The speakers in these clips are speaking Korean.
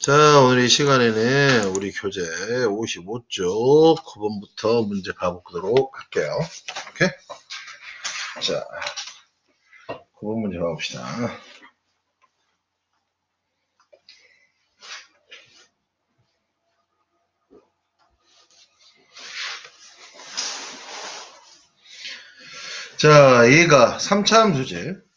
자, 오늘 이 시간에는 우리 교재 55쪽 9번부터 문제 봐보도록 할게요. 오케이? 자, 9번 문제 봐봅시다. 자, 얘가 3차 함수지.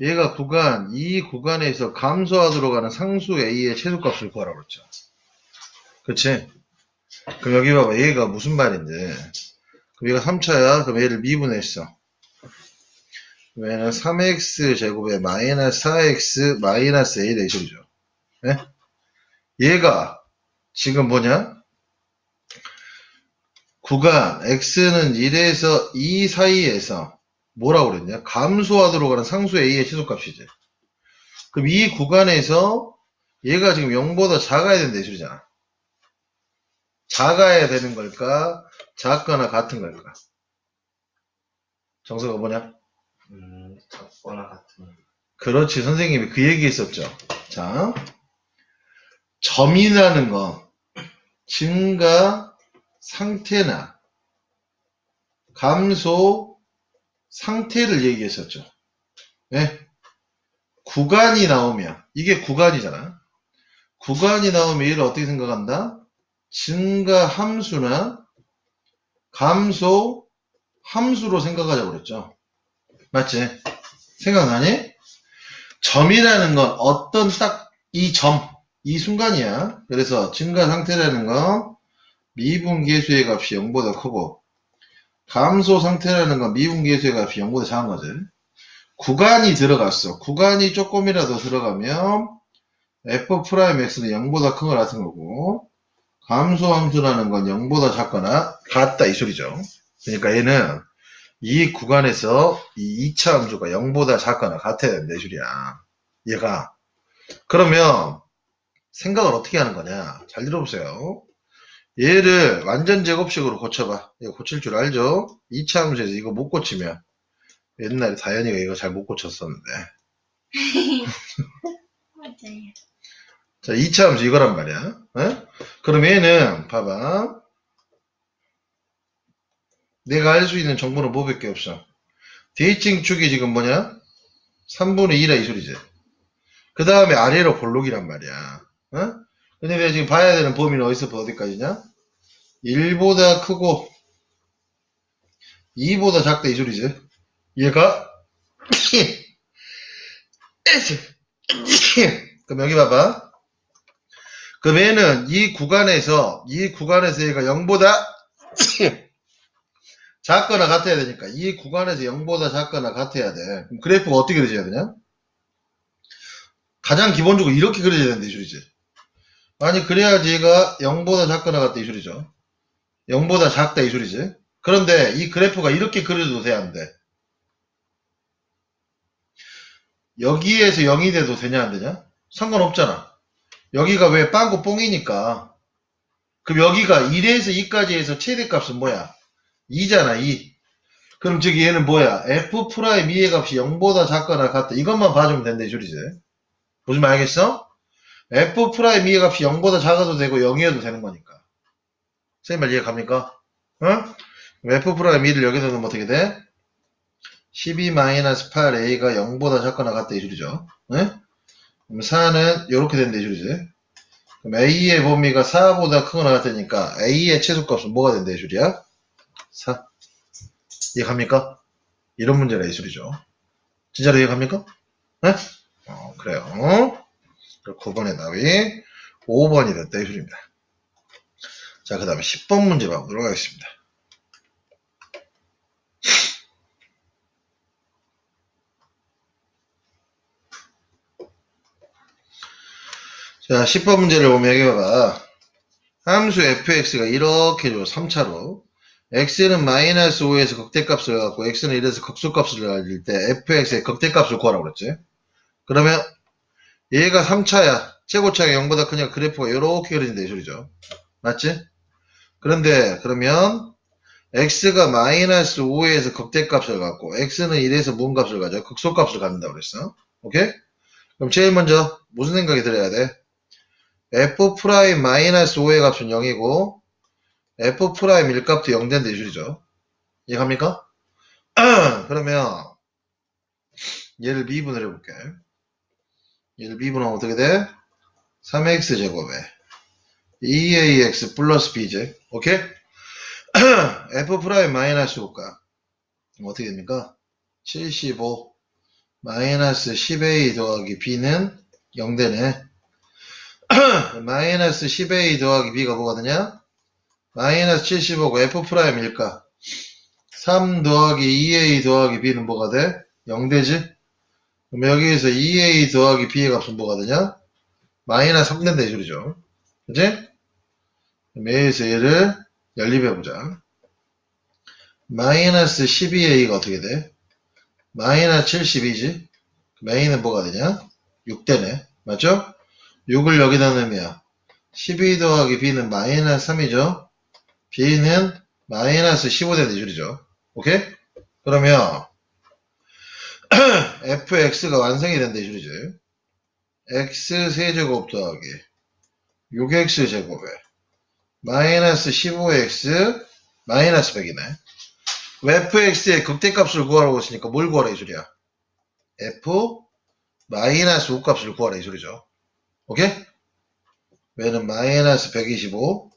얘가 구간, 이 구간에서 감소하도록 하는 상수 A의 최소값을 구하라고 그랬죠. 그치? 그럼 여기 봐봐. 얘가 무슨 말인데. 그럼 얘가 3차야. 그럼 얘를 미분했어. 얘는 3x 제곱에 마이너스 4x 마이너스 a 이 소리죠. 예? 얘가 지금 뭐냐? 구간 x는 1에서 2 사이에서 뭐라고 그랬냐? 감소하도록 하는 상수 a의 최소값이지. 그럼 이 구간에서 얘가 지금 0보다 작아야 된다 이 소리잖아. 작아야 되는 걸까? 작거나 같은 걸까? 정서가 뭐냐? 음, 작거나 같은. 그렇지 선생님이 그 얘기 했었죠. 자, 점이라는 거 증가 상태나 감소 상태를 얘기했었죠. 예? 구간이 나오면 이게 구간이잖아. 구간이 나오면 얘를 어떻게 생각한다? 증가 함수나 감소 함수로 생각하자고 그랬죠. 맞지? 생각나니? 점이라는 건 어떤 딱 이 점, 이 순간이야. 그래서 증가 상태라는 건 미분계수의 값이 0보다 크고 감소 상태라는 건 미분 계수의 값이 0보다 작은 거지. 구간이 들어갔어. 구간이 조금이라도 들어가면 f'x는 0보다 큰 거 같은 거고 감소 함수라는 건 0보다 작거나 같다 이 소리죠. 그러니까 얘는 이 구간에서 이 2차 함수가 0보다 작거나 같아야 된다 이 소리야. 얘가. 그러면 생각을 어떻게 하는 거냐? 잘 들어보세요. 얘를 완전 제곱식으로 고쳐봐. 이거 고칠 줄 알죠? 2차 함수에서 이거 못 고치면 옛날에 다현이가 이거 잘 못 고쳤었는데. 맞아요. 자, 2차 함수 이거란 말이야. 어? 그럼 얘는 봐봐. 내가 알 수 있는 정보는 뭐밖에 없어. 대칭 축이 지금 뭐냐? 3분의 2라 이 소리지. 그 다음에 아래로 볼록이란 말이야. 어? 근데 내가 지금 봐야 되는 범위는 어디서부터 어디까지냐? 1보다 크고 2보다 작다 이 소리지. 얘가 그럼 여기 봐봐. 그럼 얘는 이 구간에서 이 구간에서 얘가 0보다 작거나 같아야 되니까 이 구간에서 0보다 작거나 같아야 돼. 그럼 그래프가 어떻게 그려져야 되냐? 가장 기본적으로 이렇게 그려져야 된다 이 소리지. 아니 그래야지 얘가 0보다 작거나 같다 이 소리죠. 0보다 작다 이 소리지. 그런데 이 그래프가 이렇게 그려도 돼안 돼? 여기에서 0이 돼도 되냐 안 되냐? 상관없잖아. 여기가 왜 빵꾸 뽕이니까. 그럼 여기가 1에서 2까지 해서 최대값은 뭐야? 2잖아 2. 그럼 즉 얘는 뭐야? f 프라임 2의 값이 0보다 작거나 같다. 이것만 봐주면 된다 이 소리지. 보시면 알겠어? f 프라임 2의 값이 0보다 작아도 되고 0이어도 되는 거니까. 선생님 말 이해 갑니까? 어? 그럼 f 프라임 2를 여기다 넣으면 어떻게 돼? 12-8a가 0보다 작거나 같다 이 소리죠. 네? 그럼 4는 이렇게 된다 이 소리지. 그럼 a의 범위가 4보다 크거나 같으니까 a의 최소값은 뭐가 된다 이 소리야? 4. 이해 갑니까? 이런 문제라 이 소리죠. 진짜로 이해 갑니까? 네? 어, 그래요. 9번의 답이 5번이 됐다 이 소리입니다. 자, 그 다음에 10번 문제 봐보도록 하겠습니다. 자, 10번 문제를 보면 여기 봐봐. 함수 fx가 이렇게 줘. 3차로. x는 마이너스 5에서 극대값을 갖고 x는 1에서 극소값을 가질 때 fx의 극대값을 구하라고 그랬지. 그러면 얘가 3차야. 최고차가 0보다 크냐 그래프가 이렇게 그려진다 이 소리죠. 맞지? 그런데 그러면 x가 마이너스 5에서 극대값을 갖고 x는 1에서 무슨 값을 가져? 극소값을 갖는다고 그랬어. 오케이? 그럼 제일 먼저 무슨 생각이 들어야 돼? f 프라임 마이너스 5의 값은 0이고 f 프라임 1값도 0된 대줄이죠. 이해갑니까? 그러면 얘를 미분을 해볼게. 얘를 미분하면 어떻게 돼? 3x 제곱에 2ax 플러스 b제 오케이? f 프라임 마이너스 5가 어떻게 됩니까? 75 마이너스 10a 더하기 b는 0 되네. 마이너스 10a 더하기 b가 뭐거든요? 마이너스 75고 f 프라임 1가 3 더하기 2a 더하기 b는 뭐가 돼? 0 되지? 그럼 여기에서 2a 더하기 b의 값은 되냐? 마이너스 3된 대줄이죠. 그지? 얘를 연립해보자. 마이너스 12a가 어떻게 돼? 마이너스 72지? 그럼 a는 뭐가 되냐? 6되네. 맞죠? 6을 여기다 넣으면 12 더하기 b는 마이너스 3이죠? b는 마이너스 15된 대줄이죠. 오케이? 그러면 fx가 완성이 된 대줄이지. x 세제곱 더하기 6x 제곱에 마이너스 15x 마이너스 100이네. fx의 극대값을 구하라고 했으니까 뭘 구하라 이 소리야? f 마이너스 5값을 구하라 이 소리죠. 오케이? 왜는 마이너스 125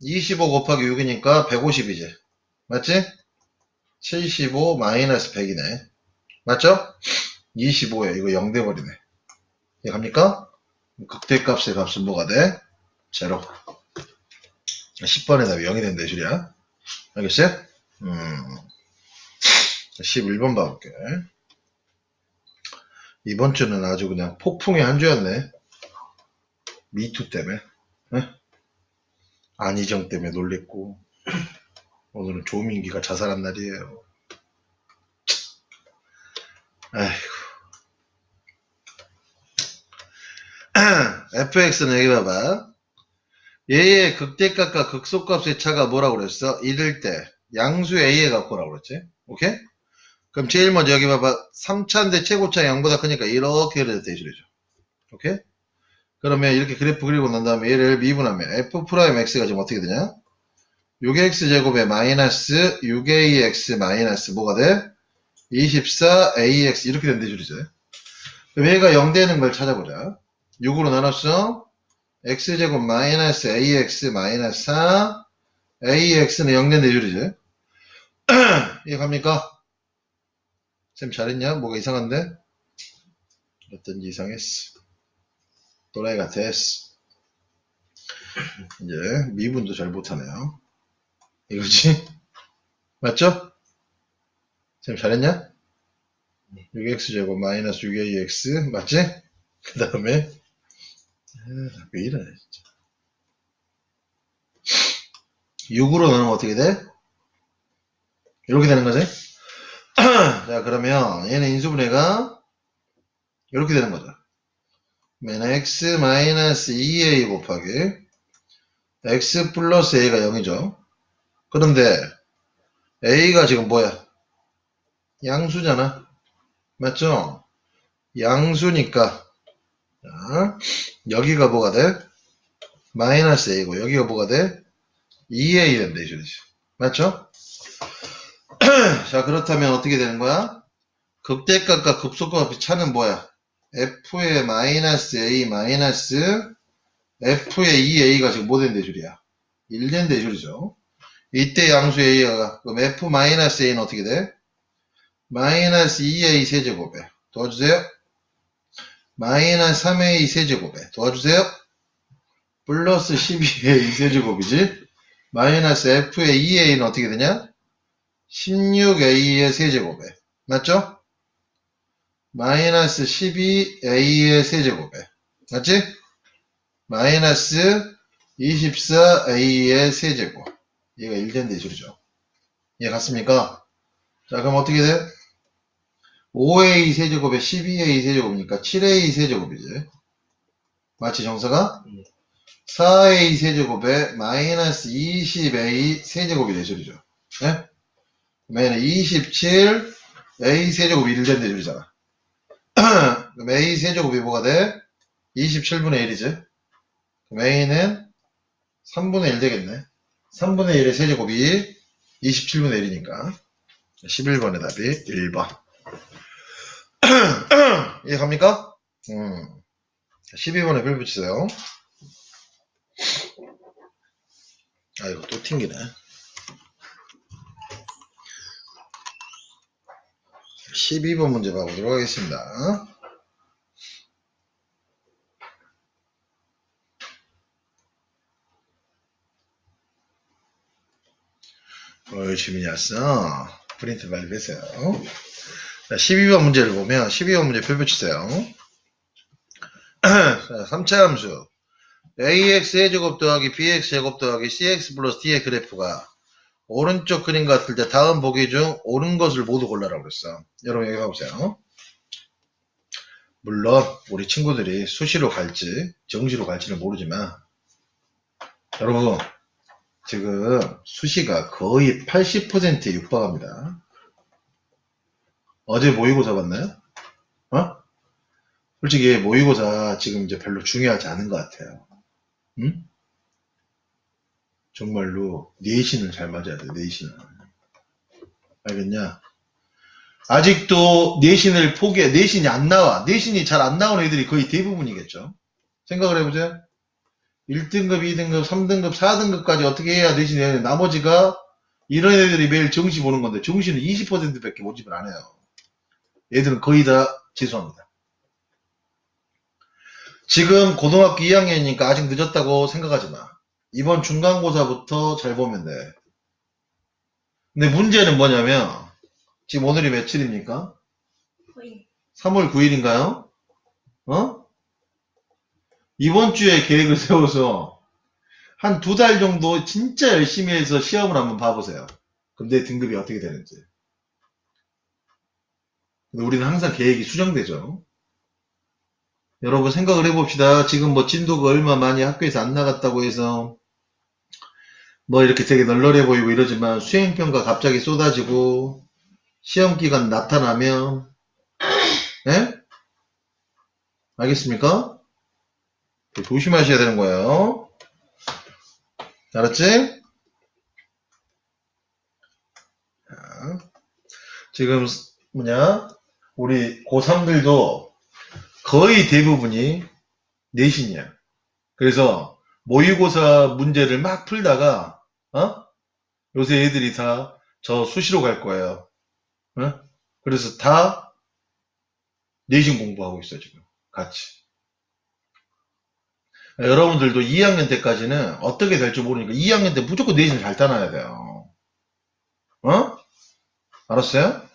25 곱하기 6이니까 150이지. 맞지? 75 마이너스 100이네. 맞죠? 25에 이거 0 돼버리네. 이해 갑니까? 극대값의 값은 뭐가 돼? 제로. 10번에 답이 0이 된다, 이 소리야. 알겠어요? 음. 11번 봐볼게. 이번 주는 아주 그냥 폭풍의 한 주였네. 미투 때문에. 네? 안희정 때문에 놀랬고. 오늘은 조민기가 자살한 날이에요. 아이고. fx는 여기 봐봐. 얘의 극대값과 극소값의 차가 뭐라고 그랬어? 이럴 때 양수 a의 값 보라고 그랬지? 오케이? 그럼 제일 먼저 여기 봐봐. 3차인데 최고차 0보다 크니까 이렇게 그려도 대줄이죠. 오케이? 그러면 이렇게 그래프 그리고 난 다음에 얘를 미분하면 f 프라임 x가 지금 어떻게 되냐? 6x 제곱에 마이너스 6ax 마이너스 뭐가 돼? 24ax 이렇게 된 대줄이죠. 그럼 얘가 0 되는 걸 찾아보자. 6으로 나눴어. X제곱 마이너스 ax 마이너스 4 ax는 0된 대줄이죠. 이해 갑니까? 쌤 잘했냐? 뭐가 이상한데? 어떤지 이상했어. 또라이 같았어. 이제 미분도 잘 못하네요. 이거지? 맞죠? 쌤 잘했냐? 6x제곱 마이너스 6ax 맞지? 그 다음에 왜 이러네 진짜 6으로 나누면 어떻게 돼? 이렇게 되는 거지? 자 그러면 얘는 인수분해가 이렇게 되는 거죠 그러면 x 마이너스 2a 곱하기 x 플러스 a가 0이죠 그런데 a가 지금 뭐야? 양수잖아 맞죠? 양수니까 자, 여기가 뭐가 돼? 마이너스 a고 여기가 뭐가 돼? 2a 된다 이 소리지 맞죠? 자 그렇다면 어떻게 되는 거야? 극대값과 급속값의 차는 뭐야? f의 마이너스 a 마이너스 f의 2a가 지금 뭐된 대줄이야? 1된 대줄이죠 이때 양수 a가 그럼 f 마이너스 a는 어떻게 돼? 마이너스 2a 세제곱에 도와주세요 마이너스 3a 세제곱에 도와주세요 플러스 12a 세제곱이지 마이너스 f의 2a는 어떻게 되냐? 16a의 세제곱에 맞죠? 마이너스 12a의 세제곱에 맞지? 마이너스 24a의 세제곱 얘가 1된 대줄이죠 이해 갔습니까? 자 그럼 어떻게 돼? 5a 세제곱에 12a 세제곱이니까 7a 세제곱이지 정사가? 네. 4a 세제곱에 마이너스 20a 세제곱이 대줄이죠 예? 그러면 27 a 세제곱이 1된 대줄이잖아 그럼 a 세제곱이 뭐가 돼? 27분의 1이지. 그럼 A는 3분의 1 되겠네. 3분의 1의 세제곱이 27분의 1이니까. 11번의 답이 1번. 이해갑니까? 음. 12번에 별 붙이세요. 아, 이거 또 튕기네. 12번 문제 봐보도록 하겠습니다. 어, 주민이 왔어. 프린트 빼세요. 자, 12번 문제를 보면, 12번 문제 표 붙이세요. 자, 3차 함수. ax 제곱 더하기 bx 제곱 더하기 cx 플러스 d의 그래프가 오른쪽 그림 같을 때 다음 보기 중 옳은 것을 모두 골라라 그랬어. 여러분 여기 봐보세요. 물론 우리 친구들이 수시로 갈지 정시로 갈지는 모르지만 여러분 지금 수시가 거의 80%에 육박합니다. 어제 모의고사 봤나요? 어? 솔직히 모의고사 지금 이제 별로 중요하지 않은 것 같아요. 응? 정말로 내신을 잘 맞아야 돼, 내신을. 알겠냐? 아직도 내신을 포기해, 내신이 안 나와. 내신이 잘 안 나오는 애들이 거의 대부분이겠죠. 생각을 해보세요. 1등급, 2등급, 3등급, 4등급까지 어떻게 해야 내신이 나머지가 이런 애들이 매일 정시 보는 건데 정시는 20%밖에 모집을 안 해요. 얘들은 거의 다 재수합니다. 지금 고등학교 2학년이니까 아직 늦었다고 생각하지 마. 이번 중간고사부터 잘 보면 돼. 근데 문제는 뭐냐면, 지금 오늘이 며칠입니까? 거의 3월 9일인가요? 어? 이번 주에 계획을 세워서 한 두 달 정도 진짜 열심히 해서 시험을 한번 봐보세요. 그럼 내 등급이 어떻게 되는지. 우리는 항상 계획이 수정되죠. 여러분 생각을 해봅시다. 지금 뭐 진도가 얼마 많이 학교에서 안 나갔다고 해서 뭐 이렇게 되게 널널해 보이고 이러지만 수행평가 갑자기 쏟아지고 시험 기간 나타나면 예? 알겠습니까? 조심하셔야 되는 거예요. 알았지? 자, 지금 뭐냐? 우리 고3들도 거의 대부분이 내신이야. 그래서 모의고사 문제를 막 풀다가 어? 요새 애들이 다 저 수시로 갈 거예요. 어? 그래서 다 내신 공부하고 있어 지금 같이. 여러분들도 2학년 때까지는 어떻게 될지 모르니까 2학년 때 무조건 내신 잘 따놔야 돼요. 어? 알았어요?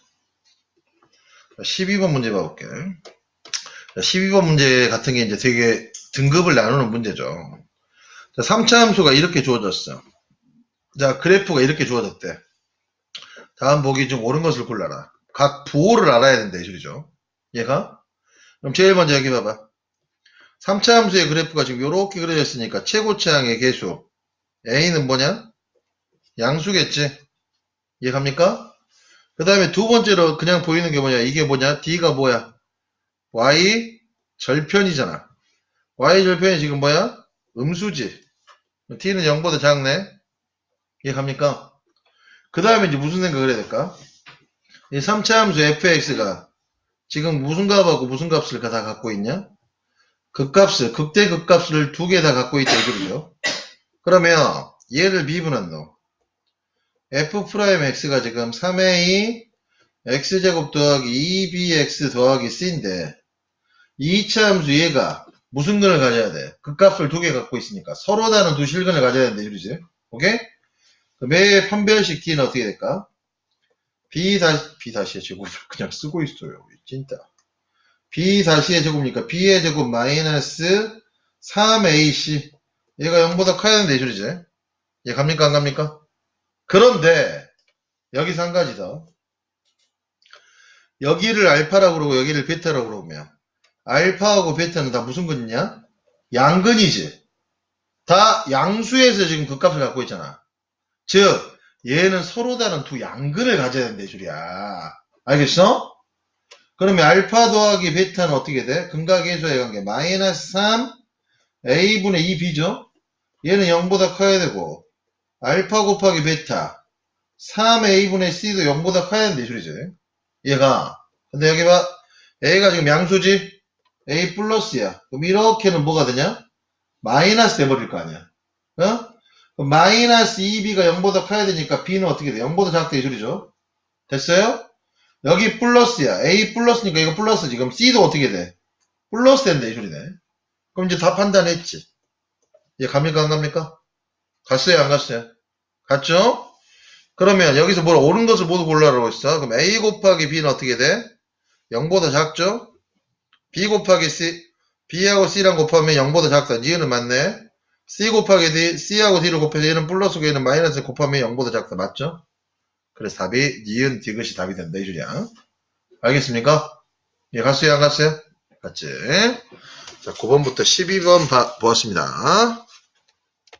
자, 12번 문제 봐볼게. 자, 12번 문제 같은 게 이제 되게 등급을 나누는 문제죠. 자, 3차 함수가 이렇게 주어졌어. 자, 그래프가 이렇게 주어졌대. 다음 보기 중 옳은 것을 골라라. 각 부호를 알아야 된다, 이 소리죠. 얘가? 그럼 제일 먼저 여기 봐봐. 3차 함수의 그래프가 지금 이렇게 그려졌으니까 최고차항의 개수. A는 뭐냐? 양수겠지. 이해갑니까? 그 다음에 두 번째로 그냥 보이는 게 뭐냐? 이게 뭐냐? D가 뭐야? Y 절편이잖아. Y 절편이 지금 뭐야? 음수지. T는 0보다 작네. 이해갑니까? 그 다음에 이제 무슨 생각을 해야 될까? 이 3차 함수 fx가 지금 무슨 값하고 무슨 값을 다 갖고 있냐? 극값을, 극대 극값을 두 개 다 갖고 있다 이거죠. 그러면 얘를 미분한 놈. F'x가 지금 3a x제곱 더하기 2bx 더하기 c인데 2차 함수 얘가 무슨 근을 가져야 돼? 극값을 두 개 갖고 있으니까 서로 다른 두 실근을 가져야 된다 이러지. 오케이? 매 판별식 t는 어떻게 될까? b 다시 b 다시의 제곱을 그냥 쓰고 있어요. 진짜. b 다시의 제곱이니까 b의 제곱 마이너스 3ac 얘가 0보다 커야 되는데 이 소리지. 얘 갑니까 안 갑니까? 그런데 여기서 한 가지 더. 여기를 알파라고 그러고 여기를 베타라고 그러면 알파하고 베타는 다 무슨 근이냐? 양근이지. 다 양수에서 지금 그 값을 갖고 있잖아. 즉 얘는 서로 다른 두 양근을 가져야 이 소리야. 알겠어? 그러면 알파 더하기 베타는 어떻게 돼? 근각계수의 관계. 마이너스 3 a분의 2b죠? 얘는 0보다 커야 되고 알파 곱하기 베타 3a분의 c도 0보다 커야 이 소리지. 얘가 근데 여기 봐 a가 지금 양수지? a 플러스야. 그럼 이렇게는 뭐가 되냐? 마이너스 돼버릴 거 아니야. 어? 그럼 마이너스 2b가 0보다 커야 되니까 b는 어떻게 돼? 0보다 작다 이 소리죠? 됐어요? 여기 플러스야. A 플러스니까 이거 플러스 지금 C도 어떻게 돼? 플러스 된다 이 소리네. 그럼 이제 다 판단했지. 얘 갑니까 안 갑니까? 갔어요 안 갔어요? 갔죠? 그러면 여기서 뭘 옳은 것을 모두 골라라고 했어. 그럼 A 곱하기 B는 어떻게 돼? 0보다 작죠? B 곱하기 C, B하고 C랑 곱하면 0보다 작다. 니은은 맞네. C 곱하기 D, C하고 D를 곱해서 얘는 플러스고 얘는 마이너스 곱하면 0보다 작다. 맞죠? 그래서 답이 니은 디귿이 답이 된다 이 줄이야. 알겠습니까? 예, 갔어요 안 갔어요? 갔지. 자, 9번부터 12번 봐, 보았습니다.